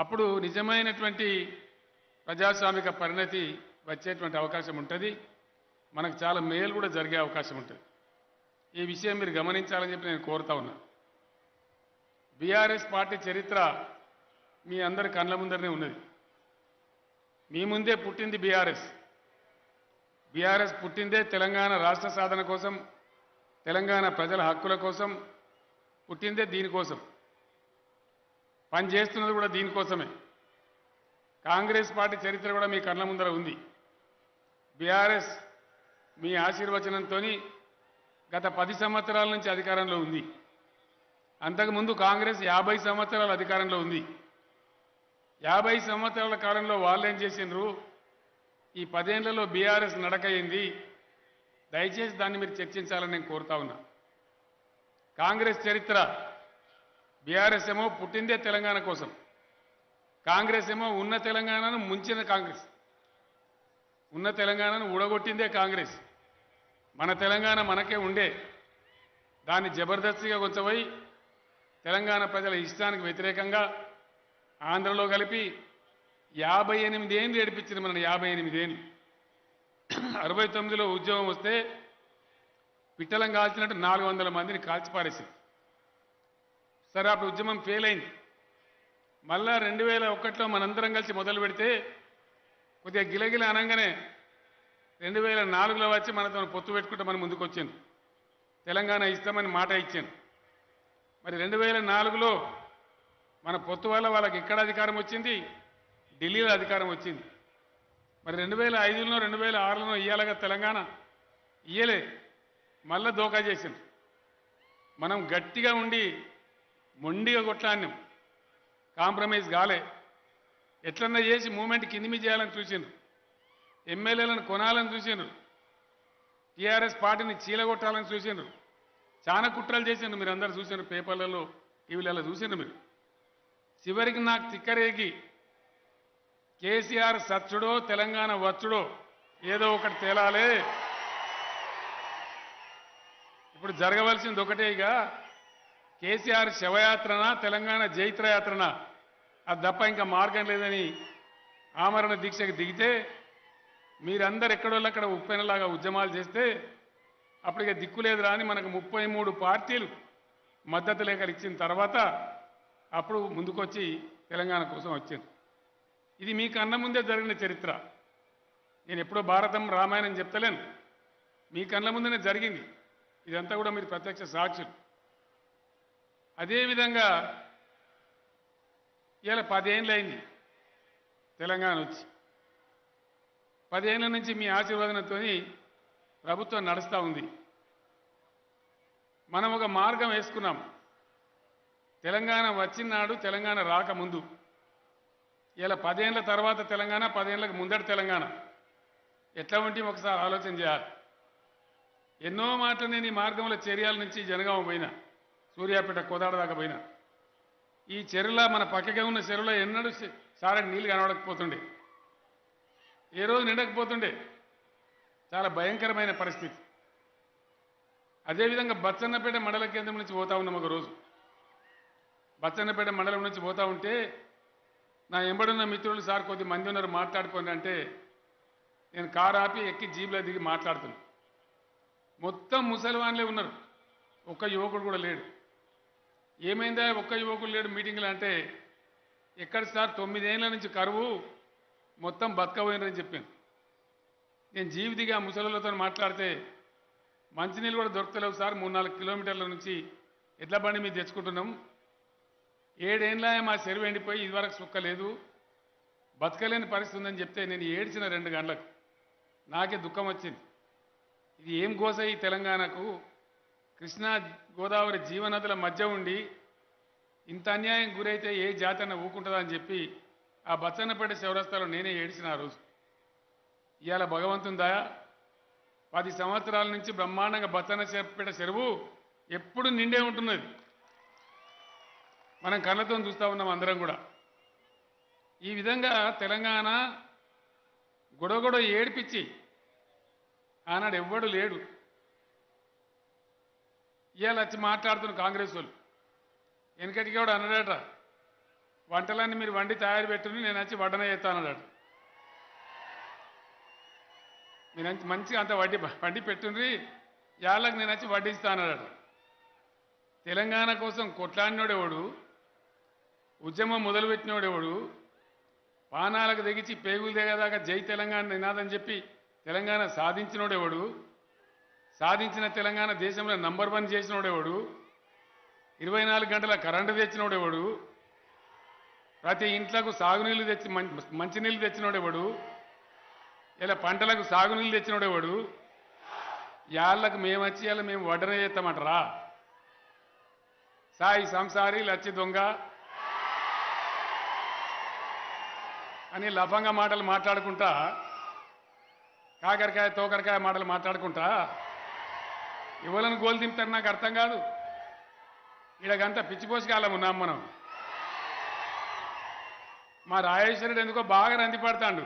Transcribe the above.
అప్పుడు నిజమైనటువంటి ప్రజాస్వామిక పరిణతి వచ్చేటువంటి అవకాశం ఉంటుంది. మనకు చాలా మేలు కూడా జరిగే అవకాశం ఉంటుంది. ఈ విషయం మీరు గమనించాలని చెప్పి నేను కోరుతా ఉన్నా. బీఆర్ఎస్ పార్టీ చరిత్ర మీ అందరి కళ్ళ ముందరనే ఉన్నది. మీ ముందే పుట్టింది బీఆర్ఎస్. బీఆర్ఎస్ పుట్టిందే తెలంగాణ రాష్ట్ర సాధన కోసం తెలంగాణ ప్రజల హక్కుల కోసం పుట్టిందే దీనికోసం పనిచేస్తున్నది కూడా దీనికోసమే కాంగ్రెస్ పార్టీ చరిత్ర కూడా మీ కళ్ళ ముందర ఉంది. బీఆర్ఎస్ మీ ఆశీర్వచనంతో గత పది సంవత్సరాల నుంచి అధికారంలో ఉంది. అంతకుముందు కాంగ్రెస్ యాభై సంవత్సరాల అధికారంలో ఉంది. యాభై సంవత్సరాల కాలంలో వాళ్ళు ఏం ఈ పదేళ్ళలో బీఆర్ఎస్ నడకయింది. దయచేసి దాన్ని మీరు చర్చించాలని నేను కోరుతా ఉన్నా. కాంగ్రెస్ చరిత్ర బీఆర్ఎస్ ఏమో పుట్టిందే తెలంగాణ కోసం. కాంగ్రెస్ ఏమో ఉన్న తెలంగాణను ముంచిన కాంగ్రెస్. ఉన్న తెలంగాణను ఊడగొట్టిందే కాంగ్రెస్. మన తెలంగాణ మనకే ఉండే. దాన్ని జబర్దస్తిగా కొంచెపోయి తెలంగాణ ప్రజల ఇష్టానికి వ్యతిరేకంగా ఆంధ్రలో కలిపి యాభై ఎనిమిది ఏళ్ళు ఏడిపించింది మన యాభై ఎనిమిది ఏళ్ళు. అరవై తొమ్మిదిలో ఉద్యోగం వస్తే పిట్టలం కాల్చినట్టు నాలుగు వందల మందిని కాల్చిపారేసింది సరే అప్పుడు ఉద్యమం ఫెయిల్ అయింది. మళ్ళా రెండు వేల ఒకటిలో మనందరం కలిసి మొదలు పెడితే కొద్దిగా గిలగిల అనగానే రెండు వేల నాలుగులో వచ్చి మనతో పొత్తు పెట్టుకుంటే మనం ముందుకు వచ్చాను తెలంగాణ ఇస్తామని మాట ఇచ్చాను మరి రెండు వేల నాలుగులో మన పొత్తు వల్ల వాళ్ళకి ఇక్కడ అధికారం వచ్చింది? ఢిల్లీలో అధికారం వచ్చింది. మరి రెండు వేల ఐదులోనో రెండు వేల ఆరులోనో ఇయ్యాలగా తెలంగాణ? ఇయ్యలే. మళ్ళా దోకా చేసింది మనం గట్టిగా ఉండి మొండిగా కొట్లాడినాం. కాంప్రమైజ్ కాలే. ఎట్లన్నా చేసి మూమెంట్ కింది మీ చేయాలని చూసిండ్రు. ఎమ్మెల్యేలను కొనాలని చూసిండ్రు. టీఆర్ఎస్ పార్టీని చీలగొట్టాలని చూసిండ్రు. చాలా కుట్రలు చేసిండ్రు మీరు అందరు చూసిండ్రు పేపర్లలో టీవీలలో చూసిండ్రు మీరు. చివరికి నాకు తిక్కరేగి కేసీఆర్ సచ్చుడో తెలంగాణ వచ్చుడో ఏదో ఒకటి తేలాలే. ఇప్పుడు జరగవలసింది ఒకటే ఇక. కేసీఆర్ శవయాత్రన తెలంగాణ జైత్రయాత్రన? అది తప్ప ఇంకా మార్గం లేదని ఆమరణ దీక్షకు దిగితే మీరందరు ఎక్కడోళ్ళు అక్కడ ఉప్పెనలాగా ఉద్యమాలు చేస్తే అప్పటికే దిక్కు లేదు రాని మనకు ముప్పై మూడు పార్టీలు మద్దతు లేఖలు ఇచ్చిన తర్వాత అప్పుడు ముందుకొచ్చి తెలంగాణ కోసం వచ్చింది ఇది మీ కన్న ముందే జరిగిన చరిత్ర. నేను ఎప్పుడో భారతం రామాయణం చెప్తలేను. మీ కళ్ళ ముందునే జరిగింది. ఇదంతా కూడా మీరు ప్రత్యక్ష సాక్షులు. అదేవిధంగా ఇలా పదేళ్ళు అయింది తెలంగాణ వచ్చి పదేళ్ళ నుంచి మీ ఆశీర్వాదంతో ప్రభుత్వం నడుస్తూ ఉంది. మనం ఒక మార్గం వేసుకున్నాం. తెలంగాణ వచ్చినాడు తెలంగాణ రాకముందు ఇలా పదేళ్ళ తర్వాత తెలంగాణ పదేళ్ళకి ముందటి తెలంగాణ. ఎట్లా ఉంటే ఒకసారి ఆలోచన చేయాలి. ఎన్నో మాటలు నేను ఈ మార్గంలో చర్యాల నుంచి జనగామ పోయినా. సూర్యాపేట కోదాడ దాకా పోయినా. ఈ చెరువులో మన పక్కగా ఉన్న చెరువులో ఎన్నడూ సారని నీళ్ళు కనబడకపోతుండే. ఏ రోజు నిండకపోతుండే. చాలా భయంకరమైన పరిస్థితి. అదేవిధంగా బచ్చన్నపేట మండల కేంద్రం నుంచి పోతా ఉన్నాం ఒక రోజు. బచ్చన్నపేట మండలం నుంచి పోతా ఉంటే నా ఎంబడున్న మిత్రులు సార్ కొద్ది మంది ఉన్నారు మాట్లాడుకోండి అంటే నేను కారు ఆపి ఎక్కి జీబులో దిగి మాట్లాడుతున్నాను మొత్తం ముసలివాన్లే ఉన్నారు. ఒక్క యువకుడు కూడా లేడు. ఏమైందా? ఒక్క యువకులు లేడు మీటింగ్లు అంటే ఎక్కడ సార్? తొమ్మిదేళ్ళ నుంచి కరువు మొత్తం బతకపోయినని చెప్పాను. నేను జీవితిగా ముసలిలతో మాట్లాడితే మంచినీళ్ళు కూడా దొరకలేవు సార్. మూడు నాలుగు కిలోమీటర్ల నుంచి ఎడ్ల బండి మీద తెచ్చుకుంటున్నాం. ఏడేళ్ళ మా చెరువు ఎండిపోయి ఇదివరకు సుక్కలేదు బతకలేని పరిస్థితి ఉందని చెప్తే నేను ఏడ్చిన రెండు గంటలకు నాకే దుఃఖం వచ్చింది. ఇది ఏం గోస ఈ తెలంగాణకు? కృష్ణా గోదావరి జీవనదుల మధ్య ఉండి ఇంత అన్యాయం గురైతే ఏ జాతన ఊకుంటుందని చెప్పి ఆ బచ్చన్నపేట చౌరస్తాలో నేనే ఏడిచిన ఆ రోజు. ఇవాళ భగవంతుందా పది సంవత్సరాల నుంచి బ్రహ్మాండంగా బచ్చన్నపేట చెరువు ఎప్పుడు నిండే ఉంటున్నది. మనం కళ్ళతో చూస్తూ ఉన్నాం అందరం కూడా. ఈ విధంగా తెలంగాణ గొడవ ఏడిపించి ఆనాడు ఎవ్వడు లేడు. ఇవాళ వచ్చి మాట్లాడుతున్న కాంగ్రెస్ వాళ్ళు. వెనకటికి కూడా అన్నాడట వంటలన్నీ మీరు వండి తయారు పెట్టుకుని నేను వచ్చి వడ్డన చేస్తానన్నాడు మీరు మంచిగా అంత వడ్డీ వడ్డీ పెట్టుండ్రి యాళ్ళకి నేను వచ్చి వడ్డిస్తానన్నాడు తెలంగాణ కోసం కొట్లాడినోడెవడు ఉద్యమం మొదలుపెట్టినోడెవడు పానాలకు తెగించి పేగులు దిగదాకా జై తెలంగాణ నినాదని చెప్పి తెలంగాణ సాధించినోడెవడు సాధించిన తెలంగాణ దేశంలో నంబర్ వన్ చేసినోడేవాడు? ఇరవై నాలుగు గంటల కరెంటు తెచ్చినోడేవాడు? ప్రతి ఇంట్లకు సాగునీళ్ళు తెచ్చి మంచినీళ్ళు తెచ్చినోడేవాడు? ఇలా పంటలకు సాగునీళ్ళు తెచ్చినోడేవాడు? యాళ్ళకు మేము వచ్చి ఇలా మేము వడ్డన చేస్తామంటారా? సాయి సంసారి లచ్చి దొంగ అని లఫంగా మాటలు మాట్లాడుకుంటా కాకరకాయ తోకరకాయ మాటలు మాట్లాడుకుంటా? ఇవ్వలను గోలు దింపుతారు నాకు అర్థం కాదు. ఇలాగంతా పిచ్చిపోసికాలం ఉన్నాం మనం. మా రాజేశ్వరుడు ఎందుకో బాగా రంది పడతాడు.